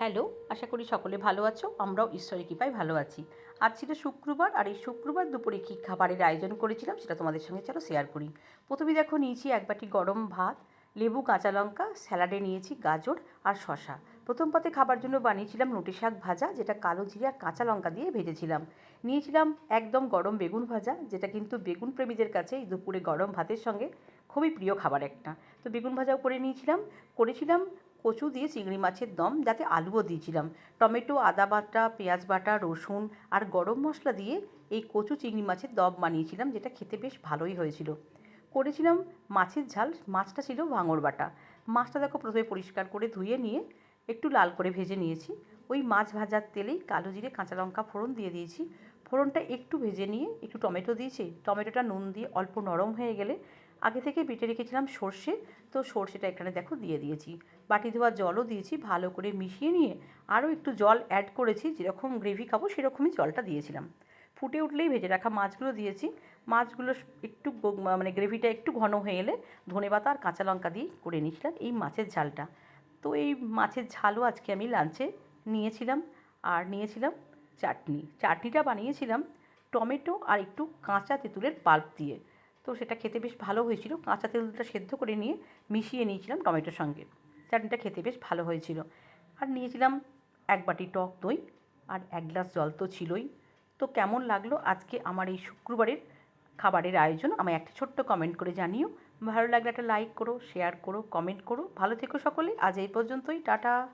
Hello, আশা করি সকলে ভালো আছো, আমরাও ঈশ্বরের কৃপায় ভালো আছি। আজ ছিল শুক্রবার, আর এই শুক্রবার দুপুরে কী খাবারের আয়োজন করেছিলাম সেটা তোমাদের সঙ্গে চলো শেয়ার করি। প্রথমে দেখো, নিয়েছি এক বাটি গরম ভাত, লেবু, কাঁচা লঙ্কা স্যালাডে নিয়েছি গাজর আর শশা প্রথম পাতে খাবার জন্য বানিয়েছিলাম নোটে শাক ভাজা, যেটা কালো জিরে কাঁচা লঙ্কা দিয়ে ভেজেছিলাম। নিয়েছিলাম একদম গরম বেগুন ভাজা, যেটা কিন্তু বেগুন প্রেমীদের কাছে এই দুপুরে গরম ভাতের সঙ্গে খুবই প্রিয় খাবার একটা। তো বেগুন ভাজাও করে নিয়েছিলাম, করেছিলাম কচু দিয়ে চিংড়ি মাছের দম, যাতে আলুও দিয়েছিলাম। টমেটো, আদা বাটা, পেঁয়াজ বাটা, রসুন আর গরম মশলা দিয়ে এই কচু চিংড়ি মাছের দম বানিয়েছিলাম, যেটা খেতে বেশ ভালোই হয়েছিল। করেছিলাম মাছের ঝাল, মাছটা ছিল ভাঙর বাটা। মাছটা দেখো প্রথমে পরিষ্কার করে ধুয়ে নিয়ে একটু লাল করে ভেজে নিয়েছি। ওই মাছ ভাজার তেলেই কালো জিরে, কাঁচা লঙ্কা ফোড়ন দিয়ে দিয়েছি। ফোড়নটা একটু ভেজে নিয়ে একটু টমেটো দিয়েছি। টমেটোটা নুন দিয়ে অল্প নরম হয়ে গেলে আগে থেকে বেটে রেখেছিলাম সর্ষে। তো সর্ষেটা এখানে দেখো দিয়ে দিয়েছি। বাটি ধোয়া জলও দিয়েছি, ভালো করে মিশিয়ে নিয়ে আরও একটু জল অ্যাড করেছি, যেরকম গ্রেভি খাব সেরকমই জলটা দিয়েছিলাম। ফুটে উঠলেই ভেজে রাখা মাছগুলো দিয়েছি। মাছগুলো একটু মানে গ্রেভিটা একটু ঘন হয়ে এলে ধনে পাতা আর কাঁচা লঙ্কা দিয়ে করে নিয়েছিলাম এই মাছের ঝালটা। তো এই মাছের ঝালও আজকে আমি লাঞ্চে নিয়েছিলাম আর নিয়েছিলাম চাটনি। চাটনিটা বানিয়েছিলাম টমেটো আর একটু কাঁচা তেঁতুলের পাল্প দিয়ে। তো সেটা খেতে বেশ ভালো হয়েছিল। কাঁচা তেলটা সেদ্ধ করে নিয়ে মিশিয়ে নিয়েছিলাম টমেটোর সঙ্গে। চাটনিটা খেতে বেশ ভালো হয়েছিল। আর নিয়েছিলাম এক বাটি টক দই আর এক গ্লাস জল তো ছিলই। তো কেমন লাগল আজকে আমার এই শুক্রবারের খাবারের আয়োজন? আমায় একটা ছোট্ট কমেন্ট করে জানিও। ভালো লাগলে একটা লাইক করো শেয়ার করো কমেন্ট করো। ভালো থেকো সকলে। আজ এই পর্যন্তই। টাটা।